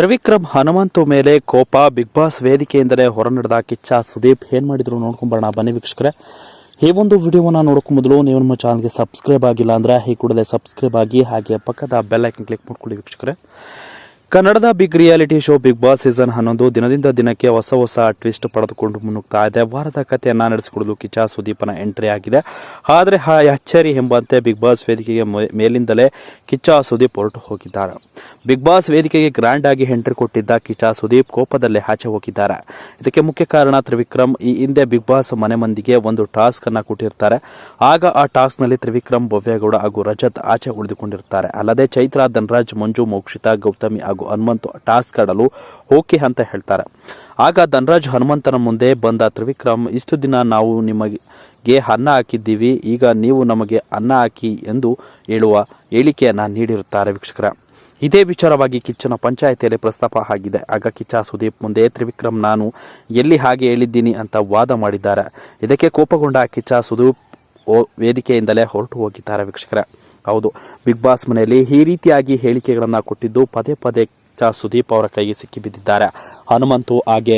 ತ್ರಿವಿಕ್ರಮ್ ಹನುಮಂತ ಮೇಲೆ ಕೋಪ, big boss ವೇದಿಕೆಯಿಂದಲೇ ಹೊರನಡೆದ ಕಿಚ್ಚ ಸುದೀಪ್. ಏನ್ ಮಾಡಿದ್ರು ನೋಡ್ಕೊಂಬರೋಣ. ಬನ್ನಿ ವೀಕ್ಷಕರೇ. ಈ ಒಂದು ವಿಡಿಯೋವನ್ನ ನೋಡೋಕೆ ಮೊದಲು ನೀವು ನಮ್ಮ ಚಾನಲ್ಗೆ ಸಬ್ಸ್ಕ್ರೈಬ್ ಆಗಿಲ್ಲ ಅಂದ್ರೆ ಈ ಕೂಡಲೇ ಸಬ್ಸ್ಕ್ರೈಬ್ ಆಗಿ ಹಾಗೆ ಪಕ್ಕದ ಬೆಲ್ ಐಕನ್ ಕ್ಲಿಕ್ ಮಾಡ್ಕೊಳ್ಳಿ ವೀಕ್ಷಕರೇ. ಕನ್ನಡದ big reality show big boss season ಹನ್ನೊಂದು ದಿನದಿಂದ ದಿನಕ್ಕೆ ಹೊಸ ಹೊಸ ಟ್ವಿಸ್ಟ್ ಪಡೆದುಕೊಂಡು ಮುನ್ನುಗ್ತಾ ಇದೆ. ವಾರದ ಕಥೆಯನ್ನ ನಡೆಸಿಕೊಡಲು ಕಿಚ್ಚ ಸುದೀಪನ ಎಂಟ್ರಿ ಆಗಿದೆ. ಆದರೆ ಅಚ್ಚರಿ ಎಂಬಂತೆ ಬಿಗ್ ಬಾಸ್ ವೇದಿಕೆಗೆ ಮೇಲಿಂದಲೇ ಕಿಚ್ಚ ಸುದೀಪ್ ಹೊರಟು ಹೋಗಿದ್ದಾರೆ. ಬಿಗ್ ಬಾಸ್ ವೇದಿಕೆಗೆ ಗ್ರ್ಯಾಂಡ್ ಆಗಿ ಎಂಟ್ರಿ ಕೊಟ್ಟಿದ್ದ ಕಿಚ್ಚ ಸುದೀಪ್ ಕೋಪದಲ್ಲೇ ಆಚೆ ಹೋಗಿದ್ದಾರೆ. ಇದಕ್ಕೆ ಮುಖ್ಯ ಕಾರಣ ತ್ರಿವಿಕ್ರಮ್. ಈ ಹಿಂದೆ ಬಿಗ್ ಬಾಸ್ ಮನೆ ಮಂದಿಗೆ ಒಂದು ಟಾಸ್ಕ್ ಅನ್ನ ಕೊಟ್ಟಿರ್ತಾರೆ. ಆಗ ಆ ಟಾಸ್ಕ್ನಲ್ಲಿ ತ್ರಿವಿಕ್ರಮ್ ಭವ್ಯಗೌಡ ಹಾಗೂ ರಜತ್ ಆಚೆ ಉಳಿದುಕೊಂಡಿರುತ್ತಾರೆ ಅಲ್ಲದೆ ಚೈತ್ರ, ಧನರಾಜ್, ಮಂಜು, ಮೋಕ್ಷಿತಾ, ಗೌತಮಿ ಹನುಮಂತು ಟಾಸ್ಕ್ ಆಡಲು ಓಕೆ ಅಂತ ಹೇಳ್ತಾರೆ. ಆಗ ಧನರಾಜ್ ಹನುಮಂತನ ಮುಂದೆ ಬಂದ ತ್ರಿವಿಕ್ರಮ್, ಇಷ್ಟು ದಿನ ನಾವು ನಿಮಗೆ ಅನ್ನ ಹಾಕಿದ್ದೀವಿ, ಈಗ ನೀವು ನಮಗೆ ಅನ್ನ ಹಾಕಿ ಎಂದು ಹೇಳುವ ಹೇಳಿಕೆಯನ್ನು ನೀಡಿರುತ್ತಾರೆ ವೀಕ್ಷಕರ. ಇದೇ ವಿಚಾರವಾಗಿ ಕಿಚ್ಚನ ಪಂಚಾಯಿತಿಯಲ್ಲಿ ಪ್ರಸ್ತಾಪ ಆಗಿದೆ. ಆಗ ಕಿಚ್ಚ ಸುದೀಪ್ ಮುಂದೆ, ತ್ರಿವಿಕ್ರಮ್, ನಾನು ಎಲ್ಲಿ ಹಾಗೆ ಹೇಳಿದ್ದೀನಿ ಅಂತ ವಾದ ಮಾಡಿದ್ದಾರೆ. ಇದಕ್ಕೆ ಕೋಪಗೊಂಡ ಕಿಚ್ಚ ಸುದೀಪ್ ವೇದಿಕೆಯಿಂದಲೇ ಹೊರಟು ಹೋಗಿದ್ದಾರೆ ವೀಕ್ಷಕರೇ. ಹೌದು. ಬಿಗ್ ಬಾಸ್ ಮನೆಯಲ್ಲಿ ಈ ರೀತಿಯಾಗಿ ಹೇಳಿಕೆಗಳನ್ನು ಕೊಟ್ಟಿದ್ದು ಪದೇ ಪದೇ ಸುದೀಪ್ ಅವರ ಕೈಗೆ ಸಿಕ್ಕಿಬಿದ್ದಿದ್ದಾರೆ. ಹನುಮಂತು ಹಾಗೆ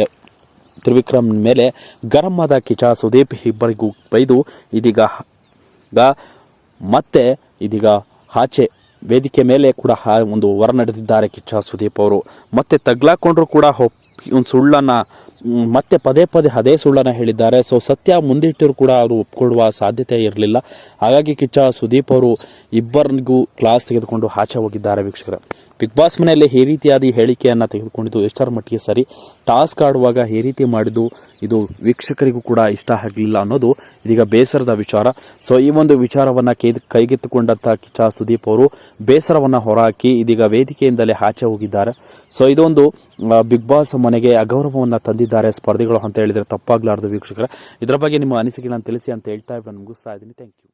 ತ್ರಿವಿಕ್ರಮ್ ಮೇಲೆ ಗರಮ್ಮದ ಕಿಚ್ಚ ಸುದೀಪ್ ಇಬ್ಬರಿಗೂ ಬೈದು ಇದೀಗ ಮತ್ತೆ ಇದೀಗ ಆಚೆ ವೇದಿಕೆ ಮೇಲೆ ಕೂಡ ಒಂದು ಹೊರ ನಡೆದಿದ್ದಾರೆ ಕಿಚ್ಚ ಸುದೀಪ್ ಅವರು. ಮತ್ತೆ ತಗ್ಲಾಕೊಂಡ್ರು ಕೂಡ ಒಂದು ಸುಳ್ಳನ್ನ ಮತ್ತೆ ಪದೇ ಪದೇ ಅದೇ ಸುಳ್ಳನ್ನು ಹೇಳಿದ್ದಾರೆ. ಸೊ ಸತ್ಯ ಮುಂದಿಟ್ಟರು ಕೂಡ ಅವರು ಒಪ್ಕೊಳ್ಳುವ ಸಾಧ್ಯತೆ ಇರಲಿಲ್ಲ. ಹಾಗಾಗಿ ಕಿಚ್ಚ, ಸುದೀಪ್ ಅವರು ಇಬ್ಬರಿಗೂ ಕ್ಲಾಸ್ ತೆಗೆದುಕೊಂಡು ಆಚೆ ಹೋಗಿದ್ದಾರೆ ವೀಕ್ಷಕರೇ. ಬಿಗ್ ಬಾಸ್ ಮನೆಯಲ್ಲಿ ಈ ರೀತಿಯಾದ ಹೇಳಿಕೆಯನ್ನು ತೆಗೆದುಕೊಂಡಿದ್ದು ಎಷ್ಟರ ಮಟ್ಟಿಗೆ ಸರಿ? ಟಾಸ್ಕ್ ಆಡುವಾಗ ಈ ರೀತಿ ಮಾಡಿದ್ದು ಇದು ವೀಕ್ಷಕರಿಗೂ ಕೂಡ ಇಷ್ಟ ಆಗಲಿಲ್ಲ ಅನ್ನೋದು ಇದೀಗ ಬೇಸರದ ವಿಚಾರ. ಸೊ ಈ ಒಂದು ವಿಚಾರವನ್ನು ಕೈ ಕೈಗೆತ್ತಿಕೊಂಡಂಥ ಕಿಚ್ಚ, ಸುದೀಪ್ ಅವರು ಬೇಸರವನ್ನು ಹೊರಹಾಕಿ ಇದೀಗ ವೇದಿಕೆಯಿಂದಲೇ ಆಚೆ ಹೋಗಿದ್ದಾರೆ. ಸೊ ಇದೊಂದು ಬಿಗ್ ಬಾಸ್ ಮನೆಗೆ ಅಗೌರವವನ್ನು ಅಗೌರವವನ್ನ ತಂದಿದ್ದಾರೆ ಸ್ಪರ್ಧಿಗಳು ಅಂತ ಹೇಳಿದರೆ ತಪ್ಪಾಗಲಾರ್ದು ವೀಕ್ಷಕರ. ಇದರ ಬಗ್ಗೆ ನಿಮ್ಮ ಅನಿಸಿಕೆಗಳನ್ನು ತಿಳಿಸಿ ಅಂತ ಹೇಳ್ತಾ ಇದ್ದೀನಿ ಮುಗಿಸ್ತಾ ಇದ್ದೀನಿ. Thank you